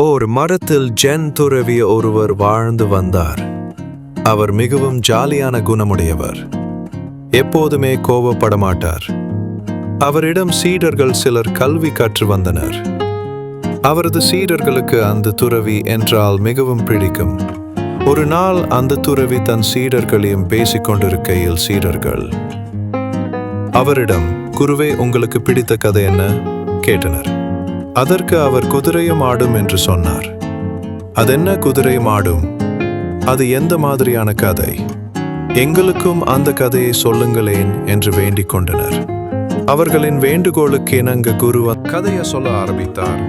ஓர் மரத்தில் ஜென் துறவிய ஒருவர் வாழ்ந்து வந்தார். அவர் மிகவும் ஜாலியான குணமுடையவர். எப்போதுமே கோபப்பட மாட்டார் அவரிடம் சீடர்கள் சிலர் கல்வி கற்று வந்தனர். அவரது சீடர்களுக்கு அந்த துறவி என்றால் மிகவும் பிடிக்கும். ஒரு நாள் அந்த துறவி தன் சீடர்களையும் பேசிக் கொண்டிருக்கையில் சீடர்கள் அவரிடம் குருவே உங்களுக்கு பிடித்த கதை என்ன? கேட்டனர். அதற்கு அவர் குதிரையும் ஆடும் என்று சொன்னார். அதென்ன குதிரையும் ஆடும்? அது எந்த மாதிரியான கதை? எங்களுக்கும் அந்த கதையை சொல்லுங்களேன் என்று வேண்டிக் கொண்டனர். அவர்களின் வேண்டுகோளுக்கு இணங்க குரு கதையை சொல்ல ஆரம்பித்தார்.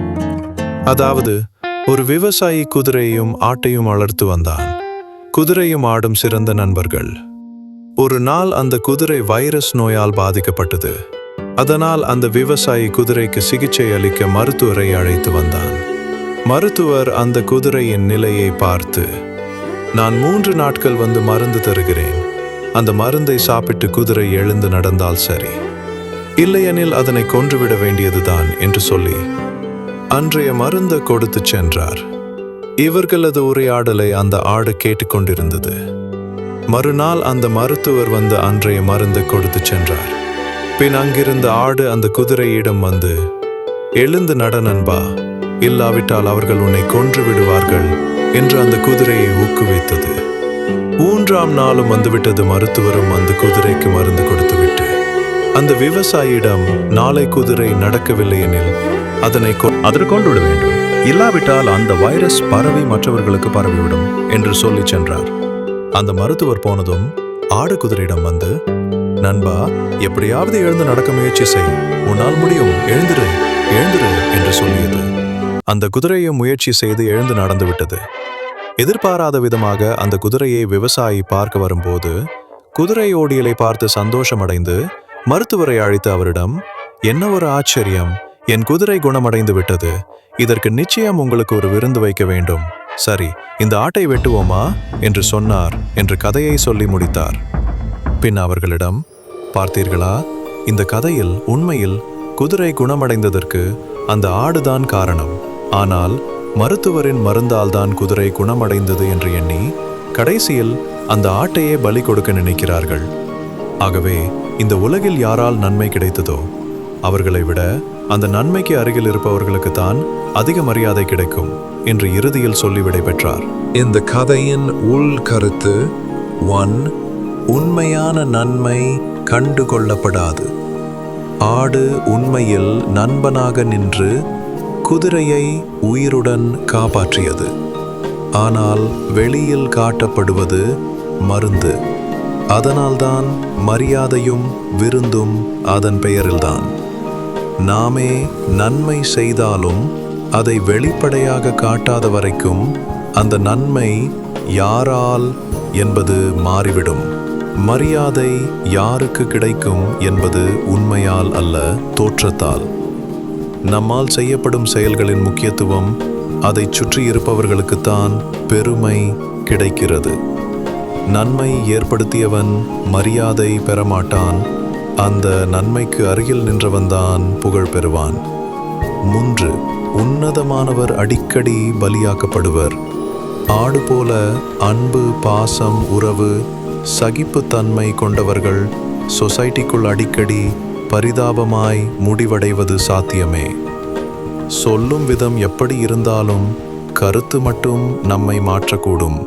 அதாவது ஒரு விவசாயி குதிரையும் ஆட்டையும் வளர்த்து வந்தான். குதிரையும் ஆடும் சிறந்த நண்பர்கள். ஒரு நாள் அந்த குதிரை வைரஸ் நோயால் பாதிக்கப்பட்டது. அதனால் அந்த விவசாயி குதிரைக்கு சிகிச்சை அளிக்க மருத்துவரை அழைத்து வந்தான். மருத்துவர் அந்த குதிரையின் நிலையை பார்த்து நான் மூன்று நாட்கள் வந்து மருந்து தருகிறேன். அந்த மருந்தை சாப்பிட்டு குதிரை எழுந்து நடந்தால் சரி. இல்லையெனில் அதனை கொன்றுவிட வேண்டியதுதான் என்று சொல்லி அன்றைய மருந்த கொடுத்து சென்றார். இவர்களது உரையாடலை அந்த ஆடு கேட்டுக்கொண்டிருந்தது மறுநாள் அந்த மருத்துவர் வந்து அன்றைய மருந்தை கொடுத்து சென்றார். பின் அங்கிருந்த ஆடு அந்த குதிரையிடம் வந்து எழுந்து நட நண்பா இல்லாவிட்டால் அவர்கள் உன்னை கொன்று விடுவார்கள் என்று அந்த குதிரையை ஊக்குவித்தது. மூன்றாம் நாளும் வந்துவிட்டது மருத்துவரும் அந்த குதிரைக்கு மருந்து கொடுத்துவிட்டு அந்த விவசாயியிடம் நாளை குதிரை நடக்கவில்லை எனில் அதனை கொ- அதற்கு கொண்டு விட வேண்டும். இல்லாவிட்டால் அந்த வைரஸ் பரவி மற்றவர்களுக்கு பரவிவிடும் என்று சொல்லிச் சென்றார். அந்த மருத்துவர் போனதும் ஆடு குதிரையிடம் வந்து நண்பா எப்படியாவது எழுந்து நடக்க முயற்சி செய். உன்னால் முடியும். எழுந்துரு. எழுந்துரு என்று சொல்லியது. அந்த குதிரையை முயற்சி செய்து எழுந்து நடந்து விட்டது. எதிர்பாராத விதமாக அந்த குதிரையை விவசாயி பார்க்க வரும்போது குதிரை ஓடியலை பார்த்து சந்தோஷமடைந்து மருத்துவரை அழைத்து அவரிடம் என்ன ஒரு ஆச்சரியம். என் குதிரை குணமடைந்து விட்டது. இதற்கு நிச்சயம் உங்களுக்கு ஒரு விருந்து வைக்க வேண்டும். சரி இந்த ஆட்டை வெட்டுவோமா? என்று சொன்னார் என்று கதையை சொல்லி முடித்தார். பின் அவர்களிடம் பார்த்தீர்களா இந்த கதையில் உண்மையில் குதிரை குணமடைந்ததற்கு அந்த ஆடுதான் காரணம். ஆனால் மருத்துவரின் மருந்தால்தான் குதிரை குணமடைந்தது என்று எண்ணி கடைசியில் அந்த ஆட்டையே பலி கொடுக்க நினைக்கிறார்கள். ஆகவே இந்த உலகில் யாரால் நன்மை கிடைத்ததோ அவர்களை விட அந்த நன்மைக்கு அருகில் இருப்பவர்களுக்கு தான் அதிக மரியாதை கிடைக்கும் என்று இறுதியில் சொல்லி விடைபெற்றார். இந்த கதையின் உள் கருத்து ஒன் உண்மையான நன்மை கண்டுகொள்ளப்படாது. ஆடு உண்மையில் நண்பனாக நின்று குதிரையை உயிருடன் காப்பாற்றியது. ஆனால் வெளியில் காட்டப்படுவது மருந்து. அதனால்தான் மரியாதையும் விருந்தும் அதன் பெயரில்தான். நாமே நன்மை செய்தாலும் அதை வெளிப்படையாக காட்டாத வரைக்கும் அந்த நன்மை யாரால் என்பது மாறிவிடும். மரியாதை யாருக்கு கிடைக்கும் என்பது உண்மையால் அல்ல தோற்றத்தால். நம்மால் செய்யப்படும் செயல்களின் முக்கியத்துவம் அதைச் சுற்றி இருப்பவர்களுக்குத்தான் பெருமை கிடைக்கிறது. நன்மை ஏற்படுத்தியவன் மரியாதை பெறமாட்டான் அந்த நன்மைக்கு அருகில் நின்றவன்தான் புகழ் பெறுவான். மூன்று உன்னதமானவர் அடிக்கடி பலியாக்கப்படுவர். ஆடு போல அன்பு பாசம் உறவு சகிப்புத்தன்மை கொண்டவர்கள் சொசைட்டிக்குள் அடிக்கடி பரிதாபமாய் முடிவடைவது சாத்தியமே. சொல்லும் விதம் எப்படி இருந்தாலும் கருத்து மட்டும் நம்மை மாற்றக்கூடும்.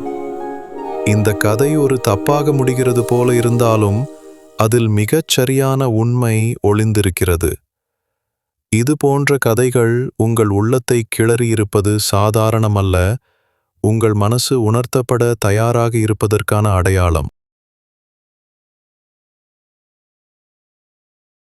இந்த கதை ஒரு தப்பாக முடிகிறது போல இருந்தாலும் அதில் மிகச் சரியான உண்மை ஒளிந்திருக்கிறது. இது போன்ற கதைகள் உங்கள் உள்ளத்தை கிளறியிருப்பது சாதாரணமல்ல உங்கள் மனசு உணர்த்தப்பட தயாராக இருப்பதற்கான அடையாளம்.